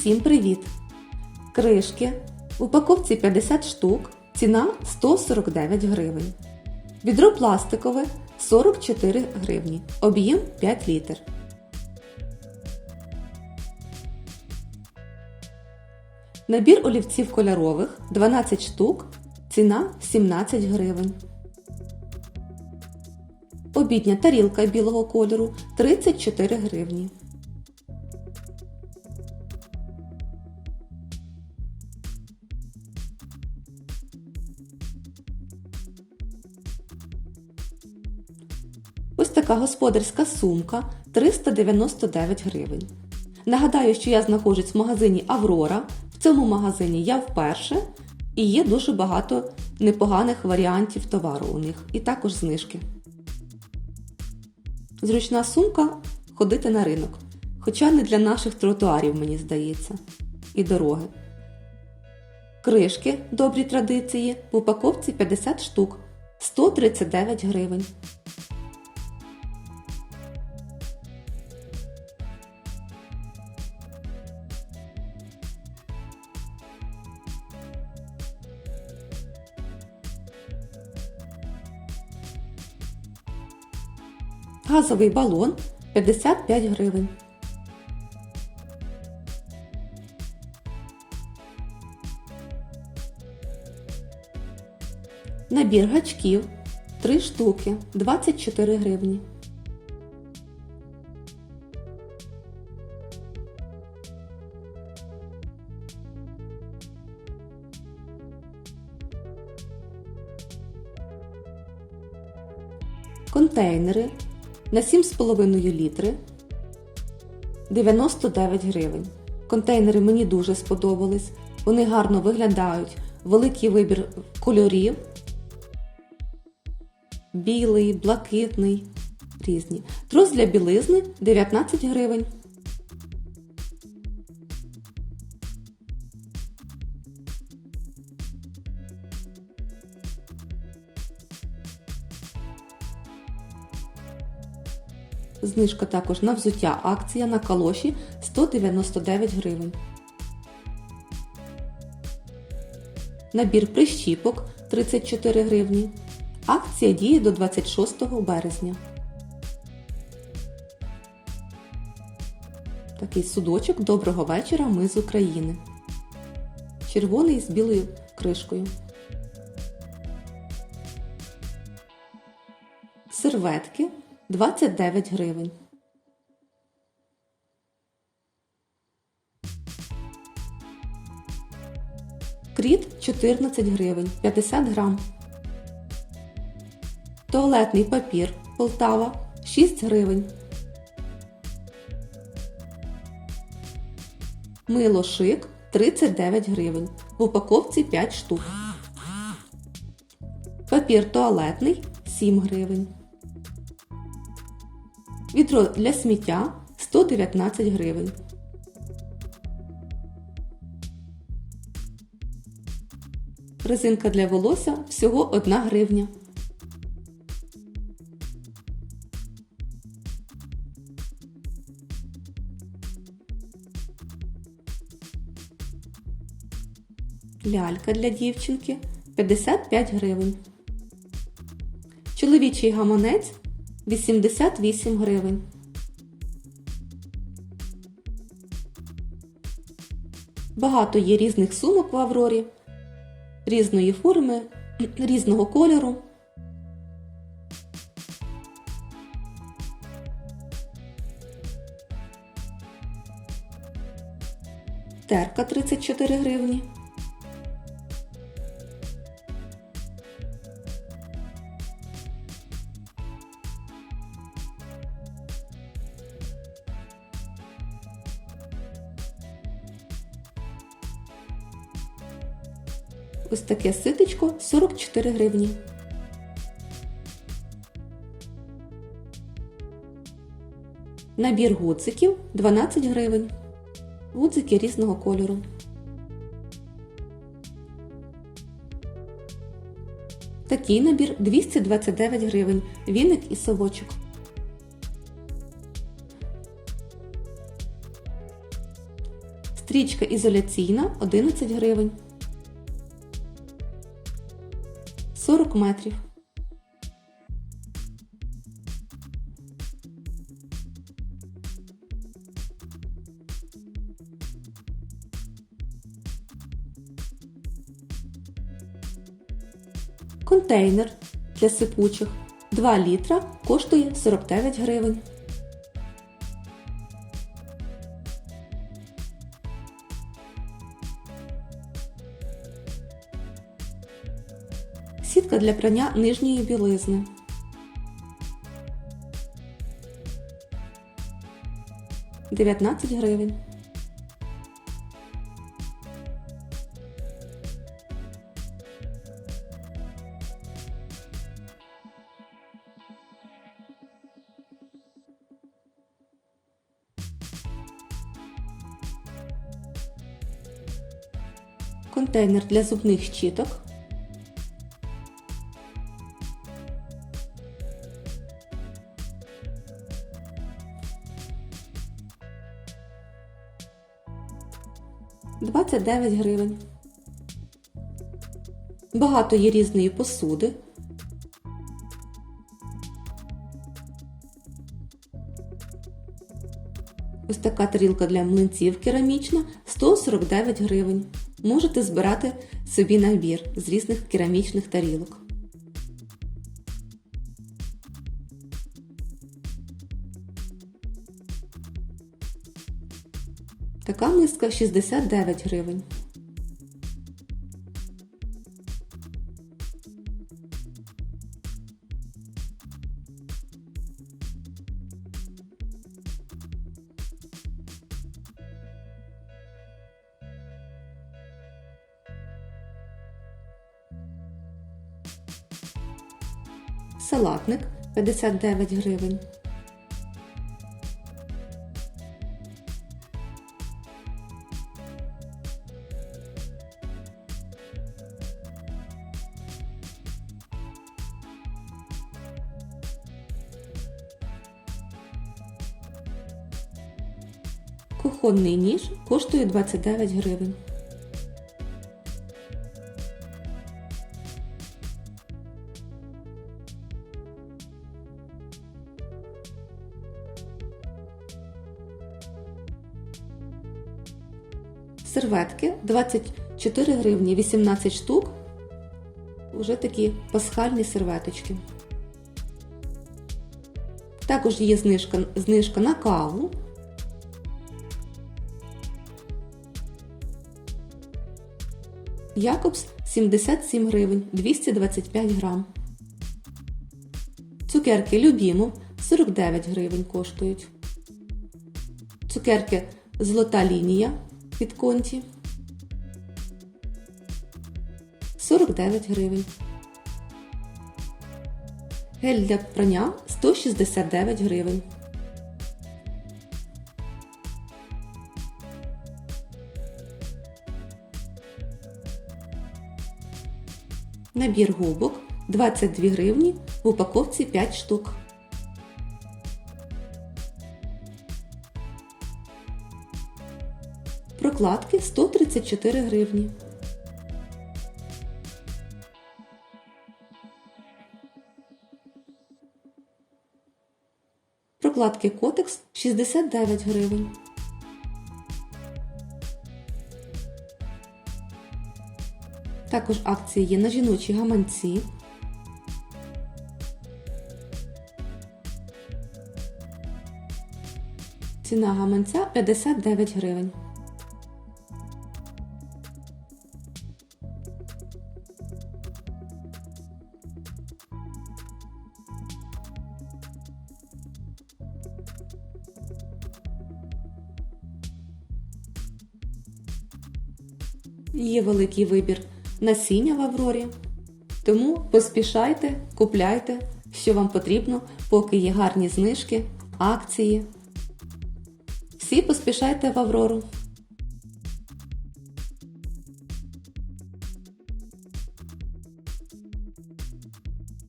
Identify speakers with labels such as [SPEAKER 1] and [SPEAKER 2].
[SPEAKER 1] Усім привіт! Кришки. В упаковці 50 штук. Ціна 149 гривень. Відро пластикове 44 гривні. Об'єм 5 літр. Набір олівців кольорових 12 штук. Ціна 17 гривень. Обідня тарілка білого кольору 34 гривні. Ось така господарська сумка 399 гривень. Нагадаю, що я знаходжусь в магазині Аврора. В цьому магазині я вперше і є дуже багато непоганих варіантів товару у них, і також знижки. Зручна сумка ходити на ринок. Хоча не для наших тротуарів, мені здається, і дороги. Кришки добрі традиції в упаковці 50 штук 139 гривень. Газовий балон 55 гривень. Набір гачків 3 штуки 24 гривні. Контейнери на 7,5 літри 99 гривень. Контейнери мені дуже сподобались. Вони гарно виглядають. Великий вибір кольорів. Білий, блакитний, різні. Трос для білизни 19 гривень. Знижка також на взуття акція на калоші 199 гривень. Набір прищіпок 34 гривні. Акція діє до 26 березня. Такий судочок Доброго вечора ми з України. Червоний з білою кришкою. Серветки 29 гривень. Кріт 14 гривень 50 грам. Туалетний папір Полтава 6 гривень. Мило шик 39 гривень. В упаковці 5 штук. Папір туалетний 7 гривень. Відро для сміття 119 гривень. Резинка для волосся всього 1 гривня. Лялька для дівчинки 55 гривень. Чоловічий гаманець 88 гривень. Багато є різних сумок в Аврорі, різної форми, різного кольору. Терка 34 гривні. Ось таке ситечко 44 гривні. Набір гудзиків 12 гривень. Гудзики різного кольору. Такий набір 229 гривень. Віник і совочок. Стрічка ізоляційна 11 гривень. 40 метрів. Контейнер для сипучих 2 літра коштує 49 гривень. Сітка для прання нижньої білизни. Дев'ятнадцять гривень. Контейнер для зубних щіток Двадцять дев'ять гривень. Багато є різної посуди. Ось така тарілка для млинців керамічна 149 гривень. Можете збирати собі набір з різних керамічних тарілок. Така миска 69 гривень. Салатник 59 гривень. Кухонний ніж коштує 29 гривень. Серветки 24 гривні 18 штук. Уже такі пасхальні серветочки. Також є знижка, знижка на каву. Якобс 77 гривень 225 грам. Цукерки Любімо 49 гривень коштують. Цукерки Золота лінія від конті 49 гривень. Гель для прання 169 гривень. Набір губок 22 гривні в упаковці 5 штук. Прокладки 134 гривні. Прокладки Котекс 69 гривень. Також акції є на жіночі гаманці. Ціна гаманця 59 гривень. Є великий вибір насіння в Аврорі. Тому поспішайте, купляйте, що вам потрібно, поки є гарні знижки, акції. Всі поспішайте в Аврору.